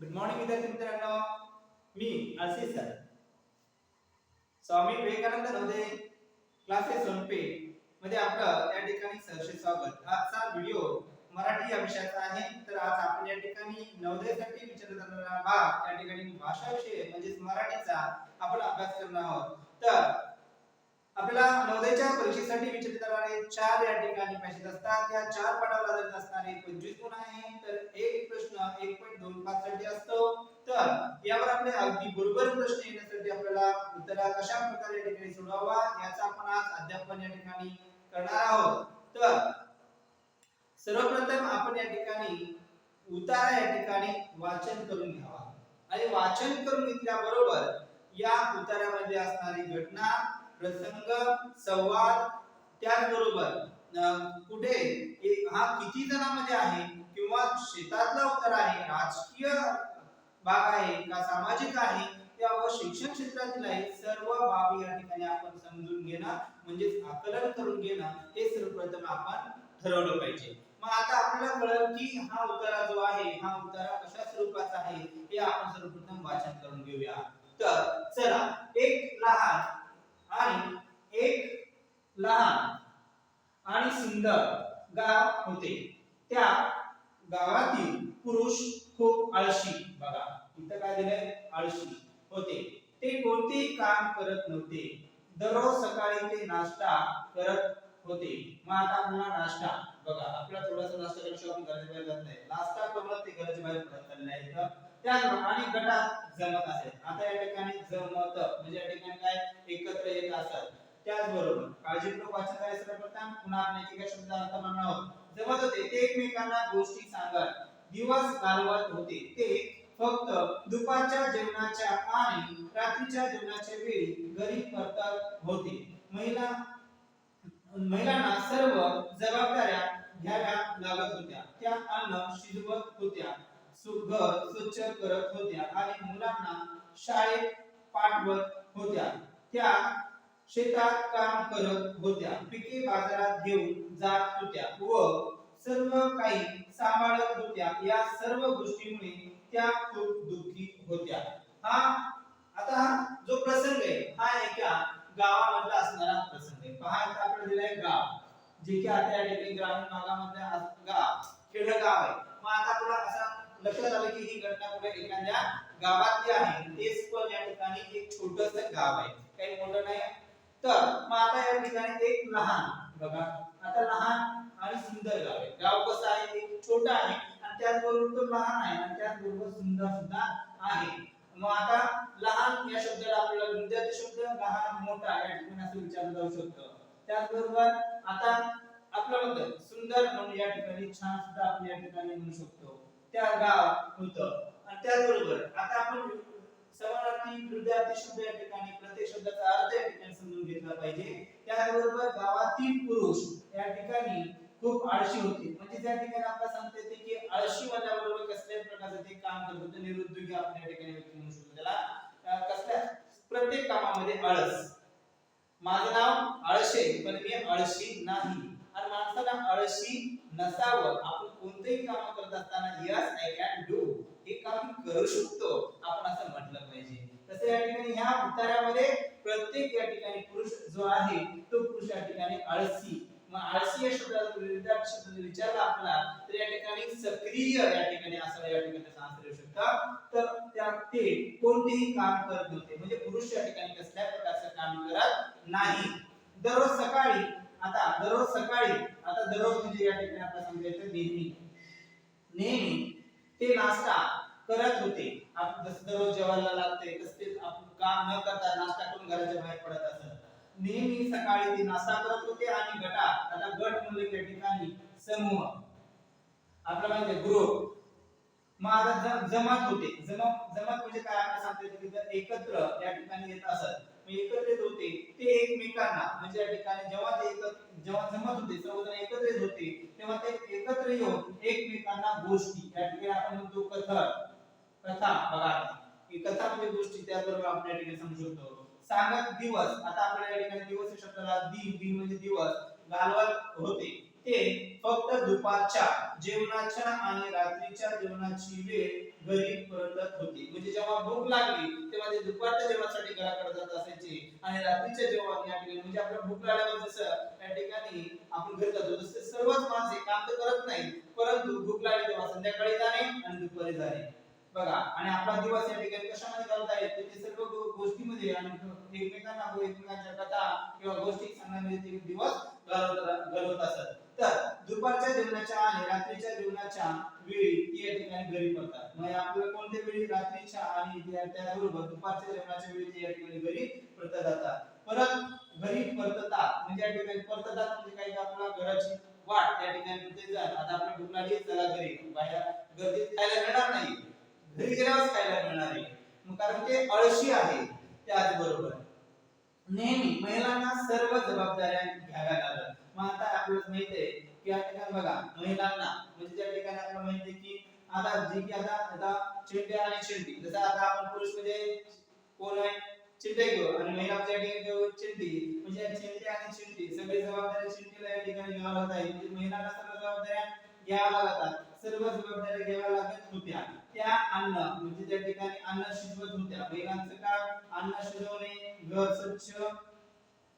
Good morning विद्यार्थी मित्रांनो मी Ashish sir. Swami Vivekananda Navodaya classes on पे मध्ये आपलं या ठिकाणी सहर्ष स्वागत. आजचा व्हिडिओ मराठी या विषयाचा आहे. तर आज आपण या ठिकाणी नवोदयसाठी विचारला जाणारा भाग या ठिकाणी भाषा विषय म्हणजेच मराठीचा आपण अभ्यास करणार आहोत. तर आपल्याला नवोदयच्या परीक्षेसाठी विचारले जाणारे चार या ठिकाणी पॅसेज असतात. या चार पाठावर आधारित असणारे 25 गुण आहे. तर यावर आपले अगदी बरोबर प्रश्न येण्यासाठी आपल्याला उत्तर कशा प्रकारे या ठिकाणी सोडवावा याचा आपण आज अध्यापन या ठिकाणी करणार आहोत. तर सर्वप्रथम आपण या ठिकाणी उतारा या ठिकाणी वाचन करून घ्यावा. आणि वाचन करून घेतल्याबरोबर या उतारामध्ये असणारी घटना प्रसंग संवाद त्याचबरोबर कुठे हा किती जणांमध्ये आहे किंवा शेतातला उतारा आहे राजकीय भाग आहे का सामाजिक आहे किंवा शिक्षण क्षेत्रातील आहे. सर्व बाब या ठिकाणी आपण समजून घेणं म्हणजेच आकलन करून घेणं हे सर्वप्रथम आपण ठरवलं पाहिजे. मग आता आपल्याला कळलं की हा उतारा जो आहे हा उतारा कशा स्वरूपाचा आहे हे आपण सर्वप्रथम वाचन करून घेऊया. तर चला एक लहान आणि एक लहान आणि सुंदर गाव होते. त्या गावातील पुरुष खूप आळशी. बघा. काय दिलंय आळशी होते. ते कोणतेही काम करत नव्हते. दररोज सकाळी ते नाश्ता करत होते. मग आता पुन्हा नाश्ता बघा आपला थोडासा नाश्ता केल्याशिवाय आपण घराच्या बाहेर जात नाही. नाश्ता करून ते घराच्या बाहेर पडत चालले आहेत त्याचप्रमाणे गटात जमत असेल. आता या ठिकाणी जमत म्हणजे या ठिकाणी काय? एकत्र येत असतात. त्याचबरोबर काळजीपूर्वक वाचन करायचं सर्वप्रथम पुन्हा आपण एक एक अर्थ म्हणणार आहोत. जमत होते. ते एकमेकांना गोष्टी सांगत दिवस घालवत होते. ते फक्त दुपारच्या जेवणाच्या आणि रात्रीच्या जेवणाच्या वेळी घरी परतत होते. महिला महिलांना सर्व जबाबदाऱ्या घ्याव्या लागत होत्या. त्या अन्न शिजवत होत्या घर स्वच्छ करत होत्या आणि मुलांना शाळेत पाठवत होत्या. त्या शेतात काम करत होत्या पिके बाजारात घेऊन जात होत्या व सर्व काही सांभाळत होत्या. या सर्व गोष्टीमुळे त्या खूप दुःखी होत्या. हा आता हा जो प्रसंग आहे हा एका गावामधला असणारा प्रसंग आहे. पहा आपल्याला दिलाय गाव. जे की आता या ठिकाणी ग्रामीण भागामध्ये गाव खेड गाव आहे. मग आता आपल्याला असा लक्षात आलं की ही घटना कुठे एखाद्या गावातली आहे. तेच पण या ठिकाणी एक छोटस गाव आहे. काही मोठं नाही तर मग आता या ठिकाणी एक लहान बघा. आता लहान आणि सुंदर गाव आहे. गाव कसं आहे? एक छोटं आहे. त्याचबरोबर तो लहान आहे आणि त्याचबरोबर सुंदर सुद्धा आहे. मग आता लहान या शब्दाला आपल्याला विद्यार्थी शब्द लहान मोठा या ठिकाणी असं विचारलं जाऊ शकतं. त्याचबरोबर आता आपलं म्हणतं सुंदर म्हणून या ठिकाणी छान सुद्धा आपण या ठिकाणी म्हणू शकतो. त्या गाव होतं. आणि त्याचबरोबर आता आपण समानार्थी विद्यार्थी शब्द या ठिकाणी प्रत्येक शब्दाचा अर्थ या ठिकाणी समजून घेतला पाहिजे. त्याचबरोबर गावातील पुरुष या ठिकाणी खूप आळशी होते. म्हणजे त्या ठिकाणी आपल्याला सांगता येते की आळशी वाल्याबरोबर कसल्याही प्रकारचं ते काम करत होते निरुद्योगी आपण या ठिकाणी व्यक्ती म्हणू शकतो. त्याला कसल्या? प्रत्येक कामामध्ये आळस. माझं नाव आळशे पण मी आळशी नाही. आणि माणसाला आळशी नसावं. आपण कोणतेही काम करत असताना यस आय कॅन डू. हे काम करू शकतो आपण असं म्हटलं पाहिजे तसं या ठिकाणी ह्या उतार्यामध्ये प्रत्येक या ठिकाणी पुरुष जो आहे तो पुरुष या ठिकाणी आळसी मग आळसी या शब्दाचा विद्यार्थी शब्द जर विचारला आपला तर या ठिकाणी सक्रिय या ठिकाणी असं या ठिकाणी त्याचा answer येऊ शकतं तर त्या ते कोणतेही काम करत नव्हते म्हणजे पुरुष या ठिकाणी कसल्या प्रकारचं काम करत नाही. दररोज सकाळी आता दररोज सकाळी आता दररोज म्हणजे या ठिकाणी आपल्याला समजायचं नेहमी. नेहमी ते नाश्ता करत होते. आपण जसं दररोज जेवायला लागते तसेच आपण काम न करता नाश्ता करून घराच्या बाहेर पडत असत. नेहमी सकाळी ते नाश्ता करत होते आणि गटात आता गट म्हणजे त्या ठिकाणी समूह. आपला म्हणजे ग्रुप माझा आता जमात होते जमात जमात म्हणजे काय आपण सांगतो की जर एकत्र या ठिकाणी येत असत एकत्रित होते ते एकमेकांना म्हणजे या ठिकाणी जेव्हा ते एकत्र जेव्हा जमत होते सर्वजण एकत्रित होते तेव्हा ते एकत्र येऊन एकमेकांना गोष्टी या ठिकाणी आपण म्हणतो कथा कथा बघा. ही कथा म्हणजे गोष्टी त्याबरोबर आपण या ठिकाणी समजू शकतो. सांगत दिवस आता आपल्या या ठिकाणी दिवस शब्दाला दिन दिन म्हणजे दिवस घालवत होते. ते फक्त दुपारच्या जेवणाच्या आणि रात्रीच्या जेवणाची वेळ गरीब परतत होते. म्हणजे जेव्हा भूक लागली तेव्हा ते दुपारच्या जेवणासाठी घराकडे जात असायचे आणि रात्रीच्या जेवण या ठिकाणी म्हणजे आपल्या भूक लागल्यावर जसं या ठिकाणी आपण घरी जातो तसे सर्वच माणसे काम तर करत नाही परंतु भूक लागली तेव्हा संध्याकाळी जाणे आणि दुपारी जाणे. बघा आणि आपला दिवस या ठिकाणी कशामध्ये घालता येत ते सर्व गोष्टीमध्ये आणि एकमेकांना एकमेकांच्या कथा किंवा गोष्टी सांगण्यामध्ये ते दिवस घालवत घालवत असत. तर दुपारच्या जेवणाच्या आणि रात्रीच्या जेवणाच्या वेळी ती या ठिकाणी घरी पडतात. मग आपल्याला कोणत्या वेळी? रात्रीच्या आणि त्याबरोबर दुपारच्या जेवणाच्या वेळी ते या ठिकाणी घरी परतत जातात. परत घरी परततात म्हणजे या ठिकाणी परततात म्हणजे काही आपल्या घराची वाट या ठिकाणी कुठे जात? आता आपल्या भूक चला घरी. बाहेर गर्दीत खायला मिळणार नाही. घरी गेल्यावरच खायला मिळणार आहे. कारण ते अळशी आहे त्याचबरोबर. नेहमी महिलांना सर्व जबाबदाऱ्या घ्याव्या लागतात. मग आता आपल्याला माहीत आहे की या ठिकाणी बघा महिलांना म्हणजे त्या ठिकाणी आपल्याला माहीत आहे की आता जी की आता आता चिंट्या आणि चिंटी जसं आता आपण पुरुष म्हणजे कोण आहे? चिंट्या घेऊ आणि महिलांच्या ठिकाणी घेऊ चिंटी म्हणजे या चिंट्या आणि चिंटी सगळी जबाबदारी चिंटीला या ठिकाणी घ्यावं लागत आहे म्हणजे महिलांना सर्व जबाबदाऱ्या घ्याव्या लागतात. सर्व जबाबदाऱ्या घ्याव्या लागत होत्या त्या अन्न म्हणजे त्या ठिकाणी अन्न शिजवत होत्या महिलांचं काम अन्न शिजवणे घर स्वच्छ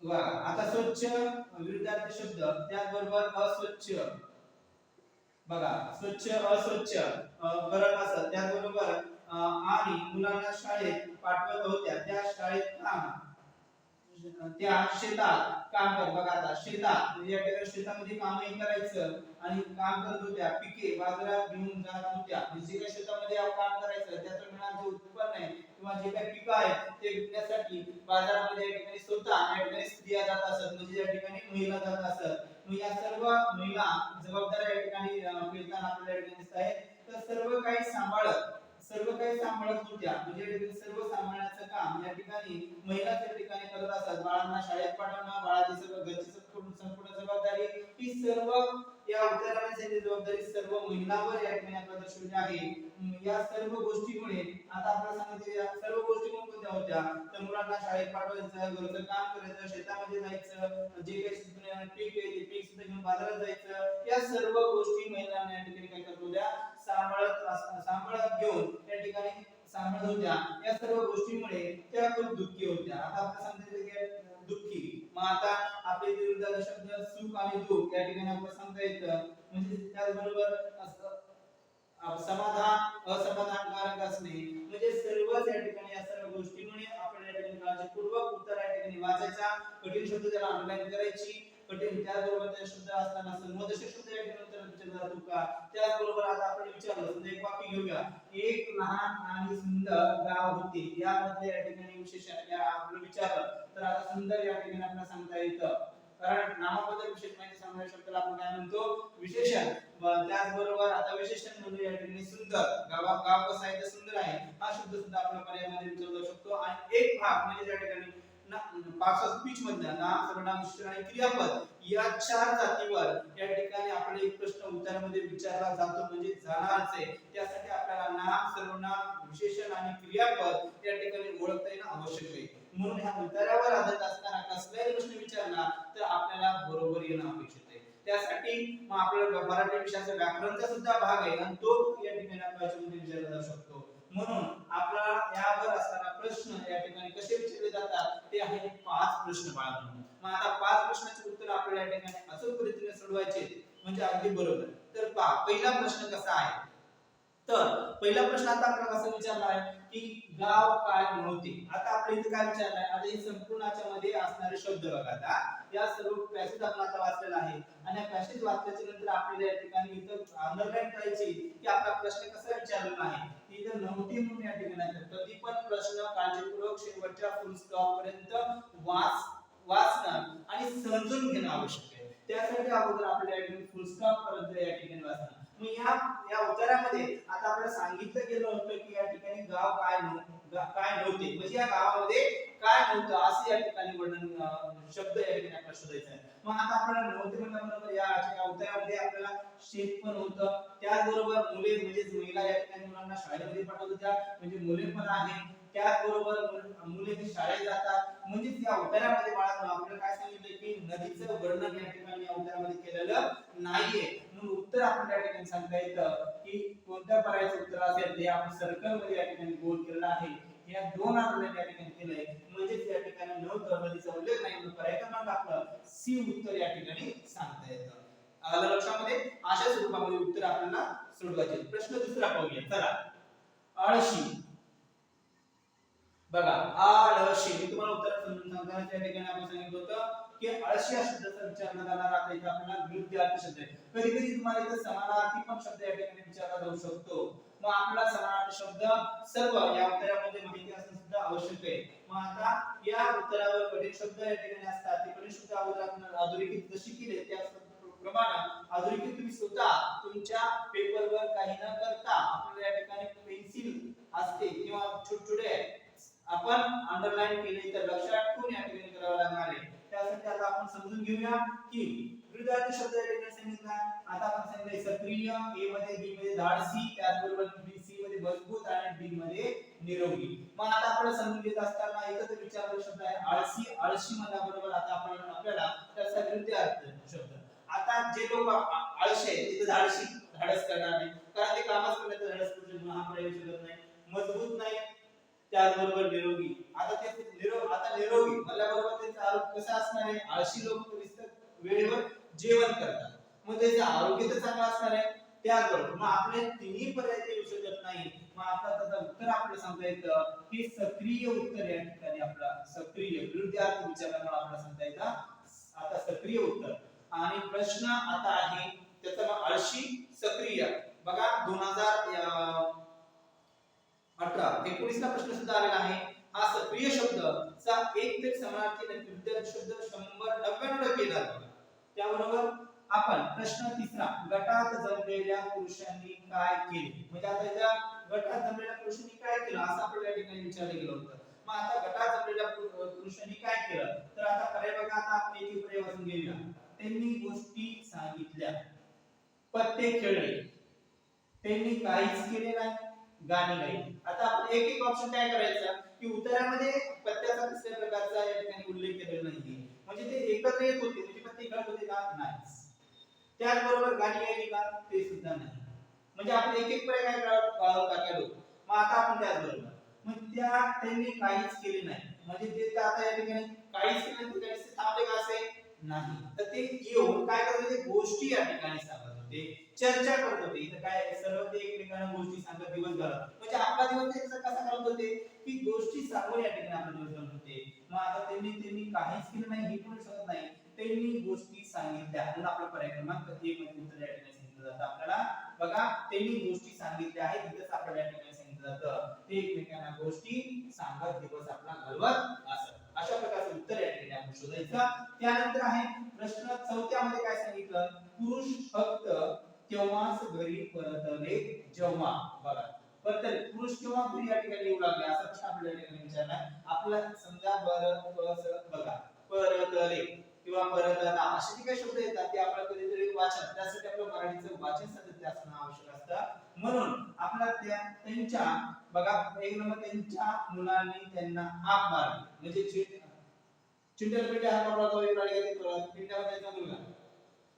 वा आता स्वच्छ विरुद्धार्थी शब्द त्याचबरोबर अस्वच्छ. बघा स्वच्छ अस्वच्छ करत असत त्याचबरोबर आणि मुलांना शाळेत पाठवत होत्या त्या शाळेत काम. त्या शेतात काम कर बघा आता शेतात या ठिकाणी शेतामध्ये कामही करायचं आणि काम करत होत्या पिके बाजारात घेऊन जात होत्या. जे काही शेतामध्ये काम करायचं त्याचं मिळणारे जे उत्पन्न आहे किंवा जे काही पिकं आहेत ते विकण्यासाठी बाजारामध्ये या ठिकाणी स्वतः या ठिकाणी स्त्रिया जात असत म्हणजे या ठिकाणी महिला जात असत. मग या सर्व महिला जबाबदाऱ्या या ठिकाणी मिळताना आपल्याला या ठिकाणी दिसत आहे तर सर्व काही सांभाळत सर्व काही सांभाळत होत्या म्हणजे सर्व सांभाळण्याचं काम या ठिकाणी महिला त्या ठिकाणी करत असतात बाळांना शाळेत पाठवणं बाळाची सर्व घरची संपूर्ण जबाबदारी ही सर्व या उद्योगाची जबाबदारी सर्व महिलांवर या ठिकाणी आपल्याला दर्शवली आहे. या सर्व गोष्टीमुळे आता आपल्याला सांगितले या सर्व गोष्टी मग कोणत्या होत्या? तर मुलांना शाळेत पाठवायचं घरचं काम करायचं शेतामध्ये जायचं जे काही पीक आहे ते पीक सुद्धा घेऊन बाजारात जायचं. या सर्व गोष्टी महिलांना या ठिकाणी काय करत होत्या? सांभाळत सांभाळत घेऊन त्या ठिकाणी सांभाळत होत्या. या सर्व गोष्टीमुळे त्या खूप दुःखी होत्या. आता आपण सांगितलं की दुःखी. मग आता आपले विरुद्ध शब्द सुख आणि दुःख या ठिकाणी आपल्याला सांगता येतं. म्हणजे त्याचबरोबर समाधान असमाधानकारक असणे. म्हणजे सर्वच या ठिकाणी या सर्व गोष्टीमुळे आपण या ठिकाणी काळजीपूर्वक उत्तर या ठिकाणी वाचायचा. कठीण शब्द त्याला अंडरलाईन करायची. कठीण. त्याचबरोबर शब्द असताना संबोधक शब्द या ठिकाणी विचारला जातो का त्याचबरोबर आता आपण विचारलं समजा एक वाक्य घेऊया. एक लहान आणि सुंदर गाव होते. यामध्ये या ठिकाणी विशेष या आपलं विचारलं. तर आता सुंदर या ठिकाणी आपल्याला सांगता येतं. कारण नामाबद्दल विशेष माहिती सांगणाऱ्या शब्दाला आपण काय म्हणतो? विशेषण. त्याचबरोबर आता विशेषण म्हणजे या ठिकाणी सुंदर. गावा गाव कसं आहे? तर सुंदर आहे. हा शब्द सुद्धा आपल्या पर्यायामध्ये विचारला जाऊ शकतो. आणि एक भाग म्हणजे या ठिकाणी पाच स्पीच मधल्या नाम सर्वनाम विशेषण आणि क्रियापद या चार जातीवर या ठिकाणी आपण एक प्रश्न उत्तरामध्ये विचारला जातो म्हणजे जाणारच. आहे त्यासाठी आपल्याला नाम सर्वनाम विशेषण आणि क्रियापद या ठिकाणी ओळखता येणं आवश्यक आहे. म्हणून ह्या उत्तरावर आधारित असताना कसलाही प्रश्न विचारला तर आपल्याला बरोबर येणं अपेक्षित आहे. त्यासाठी मग आपल्याला मराठी विषयाचा व्याकरणचा सुद्धा भाग आहे आणि तो या ठिकाणी आपल्या विचारला जाऊ शकतो. म्हणून आपला यावर असताना प्रश्न या ठिकाणी कसे विचारले जातात ते आहे पाच प्रश्न बाळगणं मग आता पाच प्रश्नाचे उत्तर आपल्याला या ठिकाणी अचूक रीतीने सोडवायचे म्हणजे अगदी बरोबर. तर पहा पहिला प्रश्न कसा आहे? तर पहिला प्रश्न आता आपल्याला कसा विचारला आहे की गाव काय नव्हते? आता आपण इथे काय विचारलाय आता हे संपूर्णाच्या मध्ये असणारे शब्द बघा आता. या सर्व पॅसेज आपण आता वाचलेला आहे. आणि या पॅसेज नंतर आपल्याला या ठिकाणी इथं अंडरलाईन करायची की आपला प्रश्न कसा विचारलेला आहे. ती जर नव्हती म्हणून या ठिकाणी कधी पण प्रश्न काळजीपूर्वक शेवटच्या फुल स्टॉप पर्यंत वाच वाचणार आणि समजून घेणं आवश्यक आहे. त्यासाठी अगोदर आपल्याला या ठिकाणी फुल स्टॉप पर्यंत या ठिकाणी वाचणार. मग या या उत्तरामध्ये आता आपल्याला सांगितलं गेलं होतं की या ठिकाणी गाव काय काय नव्हते. म्हणजे या गावामध्ये काय नव्हतं असं या ठिकाणी वर्णन शब्द या ठिकाणी आपल्याला शोधायचं आहे. मग आता आपल्याला नव्हते म्हटल्याबरोबर या या उत्तरामध्ये आपल्याला शेत पण होतं. त्याचबरोबर मुले म्हणजेच महिला या ठिकाणी मुलांना शाळेमध्ये पाठवत होत्या म्हणजे मुले पण आहे त्याचबरोबर मुले ते शाळेत जातात म्हणजेच या उत्तरामध्ये बाळांना आपल्याला काय सांगितलं की नदीचं वर्णन या ठिकाणी या उत्तरामध्ये केलेलं नाहीये. म्हणून उत्तर आपण या ठिकाणी सांगता येतं की कोणत्या पर्यायाचं उत्तर असेल ते आपण सर्कलमध्ये या ठिकाणी गोल केलेलं आहे. या दोन आपल्याला या ठिकाणी केलंय. म्हणजेच या ठिकाणी नव्हतं नदीचा उल्लेख नाही म्हणून पर्याय क्रमांक आपलं सी उत्तर या ठिकाणी सांगता येतं. आलं लक्षामध्ये? अशा स्वरूपामध्ये उत्तर आपल्याला सोडवायचे प्रश्न दुसरा पाहूया. चला. आळशी. बघा आळशी. मी तुम्हाला उत्तर समजून सांगताना त्या ठिकाणी आपण सांगितलं होतं की आळशी हा शब्दाचा विचार न करणारा आता इथे आपल्याला विरुद्ध अर्थ शब्द आहे. कधी कधी तुम्हाला इथे समानार्थी पण शब्द या ठिकाणी विचारला जाऊ शकतो. मग आपला समानार्थी शब्द सर्व या उत्तरामध्ये माहिती असणं सुद्धा आवश्यक आहे. मग आता या उत्तरावर कठीण शब्द या ठिकाणी असतात. ते कठीण शब्द अगोदर आपण अधोरेखित जशी केले त्या प्रमाणे अधोरेखित तुम्ही स्वतः तुमच्या पेपरवर काही न करता आपल्याला या ठिकाणी पेन्सिल असते किंवा छोटे आपण अंडरलाईन केले तर लक्षात ठेवून या ठिकाणी करावं लागणार आहे. त्यासाठी आता आपण समजून घेऊया की विरुद्धार्थी शब्द या ठिकाणी सांगितला. आता आपण सांगितलं सक्रिय ए मध्ये बी मध्ये धाडसी त्याचबरोबर बी सी मध्ये मजबूत आणि डी मध्ये निरोगी. मग आता आपण समजून घेत असताना एकच विचारलेला शब्द आहे आळशी. आळशी म्हणल्याबरोबर आता आपण आपल्याला त्याचा विरुद्ध अर्थ शब्द. आता जे लोक आळशी आहेत तिथे धाडशी धाडस करणार नाही. कारण ते कामच करण्याचं धाडस करू शकत हा प्रयोग शकत नाही. मजबूत नाही त्याचबरोबर निरोगी. आता ते निरोग आता निरोगी म्हणल्याबरोबर त्यांचा आरोग्य कसा असणार आहे? आळशी लोक वेळेवर जेवण करतात. मग त्याचे आरोग्य तर चांगलं असणार आहे. त्याचबरोबर मग आपले तिन्ही पर्याय ते येऊ शकत नाही मग आता त्याचं उत्तर आपल्याला सांगता येतं. की सक्रिय उत्तर या ठिकाणी आपला सक्रिय विरुद्धार्थ विचारल्यामुळे आपल्याला सांगता येतं. आता सक्रिय उत्तर. आणि प्रश्न आता आहे त्याचं मग आळशी सक्रिय. बघा दोन हजार अठरा एकोणीसला प्रश्न सुद्धा आलेला आहे. हा सक्रिय शब्द चा एक तरी समानार्थी विद्यार्थी शब्द शंभर नव्याण्णव टक्के येतात त्याबरोबर आपण प्रश्न तिसरा गटात जमलेल्या पुरुषांनी काय केले? म्हणजे आता इथं गटात जमलेल्या पुरुषांनी काय केलं? असं आपल्याला या ठिकाणी विचारलं गेलं होतं. मग आता गटात जमलेल्या पुरुषांनी काय केलं? तर आता पर्याय बघा आता आपण एक पर्याय वाचून घेऊया. त्यांनी गोष्टी सांगितल्या. पत्ते खेळले. त्यांनी काहीच केले नाही गाणी गायली आता आपण एक एक ऑप्शन काय करायचं? की उत्तरामध्ये पत्त्याचा दुसऱ्या प्रकारचा या ठिकाणी उल्लेख केलेला नाहीये. म्हणजे ते एकत्र येत होते म्हणजे पत्ते खेळत होते का? नाही त्याचबरोबर गाणी गायली का? ते सुद्धा नाही. म्हणजे आपण एक एक पर्याय काय काढून टाकलो मग आता आपण त्याचबरोबर मग त्या त्यांनी काहीच केले नाही. म्हणजे ते आता या ठिकाणी काहीच केले नाही, थांबले का असे? नाही. तर ते येऊन काय करत होते? गोष्टी या ठिकाणी सांगत होते. चर्चा करत होते. इथं काय सर्व ते एकमेकांना गोष्टी सांगत दिवसभरात म्हणजे आपला दिवस ते कसा घालत होते? की गोष्टी सांगून या ठिकाणी आपला दिवस घालत होते. मग आता त्यांनी त्यांनी काहीच केलं नाही हे पण सांगत नाही. त्यांनी गोष्टी सांगितल्या. म्हणून आपला पर्याय क्रमांक एक मध्ये उत्तर या ठिकाणी सांगितलं जातं आपल्याला बघा त्यांनी गोष्टी सांगितल्या आहेत तिथंच आपल्याला या ठिकाणी सांगितलं जातं ते एकमेकांना गोष्टी सांगत दिवस आपला घालवत असत अशा प्रकारचं उत्तर या ठिकाणी आपण शोधायचं त्यानंतर आहे प्रश्न चौथ्या मध्ये काय सांगितलं? पुरुष फक्त तेव्हाच घरी परतले जेव्हा? बघा. परतले पुरुष केव्हा घरी या ठिकाणी येऊ लागले? असा प्रश्न आपल्याला ठिकाणी विचारलाय आपला समजा परत बघा. परतले किंवा परतला. असे जे काही शब्द येतात ते आपल्याला कधीतरी वाचन. त्यासाठी आपलं मराठीचं वाचन सातत्य असणं आवश्यक असतं. म्हणून आपला त्या त्यांच्या बघा एक नंबर त्यांच्या मुलांनी त्यांना हाक मारली. म्हणजे चिंटल पेटे हा कपडा तो वेगळा गेला त्याचा मुलगा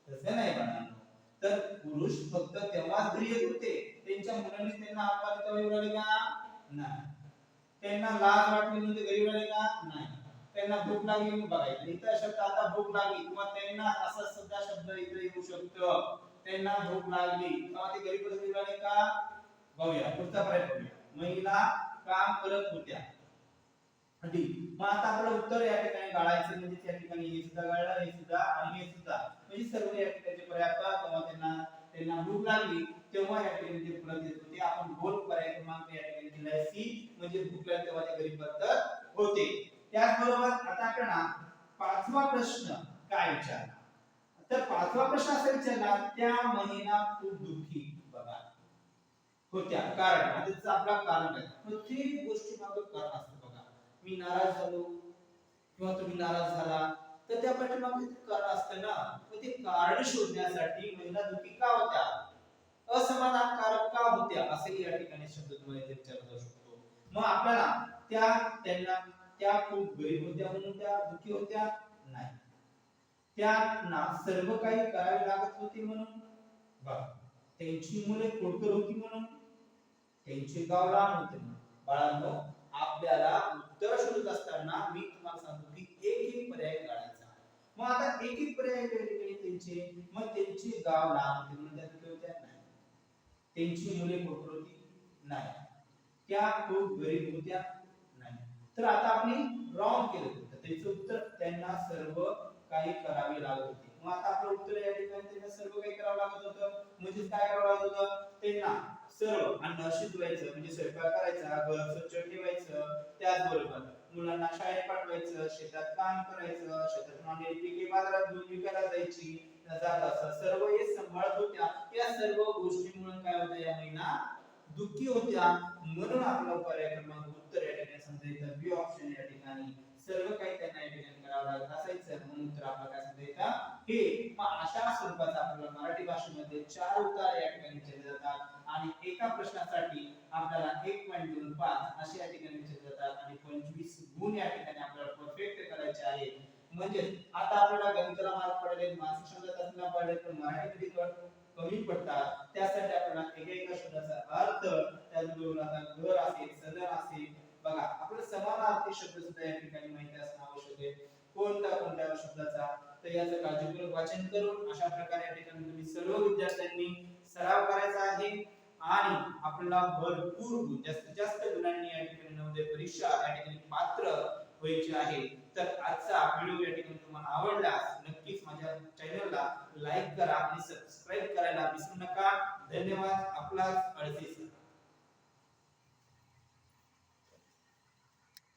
तसं नाही म्हणा तर पुरुष फक्त तेव्हाच घरी येत होते. त्यांच्या मुलांनी त्यांना हाक मारली तेव्हा येऊ लागले का? नाही. त्यांना लाज वाटली म्हणजे गरीब आले का? नाही. त्यांना भूक लागली म्हणून बघायचं. इतर शब्द आता भूक लागली किंवा त्यांना असा सुद्धा शब्द इथे येऊ शकतो. त्यांना भूक लागली. तेव्हा ते गरीब आले का? बघूया. पुढचा पर्याय महिला काम करत होत्या. डी मग आता आपलं उत्तर या ठिकाणी गाळायचं म्हणजे त्या ठिकाणी हे सुद्धा गाळलं हे सुद्धा आणि हे सुद्धा. म्हणजे सर्व या ठिकाणचे पर्याय आता तेव्हा त्यांना त्यांना भूक लागली तेव्हा या ठिकाणी ते परत येत होते. आपण दोन पर्याय क्रमांक या ठिकाणी दिलाय सी म्हणजे भूक लागली तेव्हा ते गरीब परत होते. त्याचबरोबर आता आपल्याला पाचवा प्रश्न काय विचारला तर पाचवा प्रश्न असा विचारला त्या महिना खूप दुःखी बघा. होत्या. कारण आता आपला कारण आहे प्रत्येक गोष्टी मागे कारण असतं मी नाराज झालो किंवा तुम्ही नाराज झाला तर त्या पाठीमागे कारण असतं ना. मग ते कारण शोधण्यासाठी महिला दुखी का होत्या? असमाधानकारक का होत्या? असेही या ठिकाणी शब्द तुम्हाला इथे विचारला जाऊ शकतो. मग आपल्याला त्या त्यांना त्या खूप गरीब होत्या म्हणून त्या दुखी होत्या? नाही. त्यांना सर्व काही करावे लागत होते म्हणून? बघा त्यांची मुले खोडकर होती म्हणून? त्यांचे गाव लहान होते म्हणून. बाळांनो आपल्याला उत्तर शोधत असताना मी तुम्हाला सांगतो की एक एक पर्याय काढायचा. मग आता एक एक पर्याय त्यांचे? मग त्यांचे गाव लहान होते नाही त्यांची मुले खोडकर होती? नाही. त्या खूप गरीब होत्या? नाही. तर आता आपण रॉंग केलं. होतं त्याचं उत्तर त्यांना सर्व काही करावे लागत होते. मग आता आपलं उत्तर या ठिकाणी त्यांना सर्व काही करावं लागत होतं. म्हणजे काय करावं लागत होतं? त्यांना सर्व. अन्न शिजवायचं म्हणजे स्वयंपाक करायचा घर स्वच्छ ठेवायचं त्याचबरोबर मुलांना शाळेत पाठवायचं शेतात काम करायचं शेतातून आणलेली पिके बाजारात घेऊन विकायला जायची जात असं सर्व हे सांभाळत होत्या. या सर्व गोष्टीमुळे काय होतं या महिना दुःखी होत्या. म्हणून आपला पर्याय क्रमांक उत्तर या ठिकाणी समजा बी ऑप्शन या ठिकाणी सर्व काही त्यांना या ठिकाणी करावं लागत असायचं. म्हणून उत्तर आपला काय समजा हे मग अशा स्वरूपाचा आपल्याला मराठी भाषेमध्ये चार उतार या ठिकाणी केले जातात. आणि एका प्रश्नासाठी आपल्याला एक पॉईंट दोन पाच असे या ठिकाणी विचारले जातात आणि पंचवीस गुण या ठिकाणी आपल्याला परफेक्ट करायचे आहे म्हणजे आता आपल्याला गणिताला मार्क पडले मानसिक क्षमता असला पडले पण मराठीमध्ये कमी पडतात त्यासाठी आपल्याला एका एका शब्दाचा अर्थ त्याचबरोबर आता घर असेल सदर असेल. बघा आपल्याला समानार्थी शब्द सुद्धा या ठिकाणी माहिती असणं आवश्यक आहे. कोणत्या कोणत्या शब्दाचा? तर याचं काळजीपूर्वक वाचन करून अशा प्रकारे या ठिकाणी तुम्ही सर्व विद्यार्थ्यांनी सराव करायचा आहे. आणि आपल्याला भरपूर जास्तीत जास्त गुणांनी या ठिकाणी नवोदय परीक्षा या ठिकाणी पात्र व्हायची आहे. तर आजचा व्हिडिओ या ठिकाणी तुम्हाला आवडल्यास नक्कीच माझ्या चॅनलला लाईक करा आणि सबस्क्राईब करायला विसरू नका. धन्यवाद. आपला अळसी सर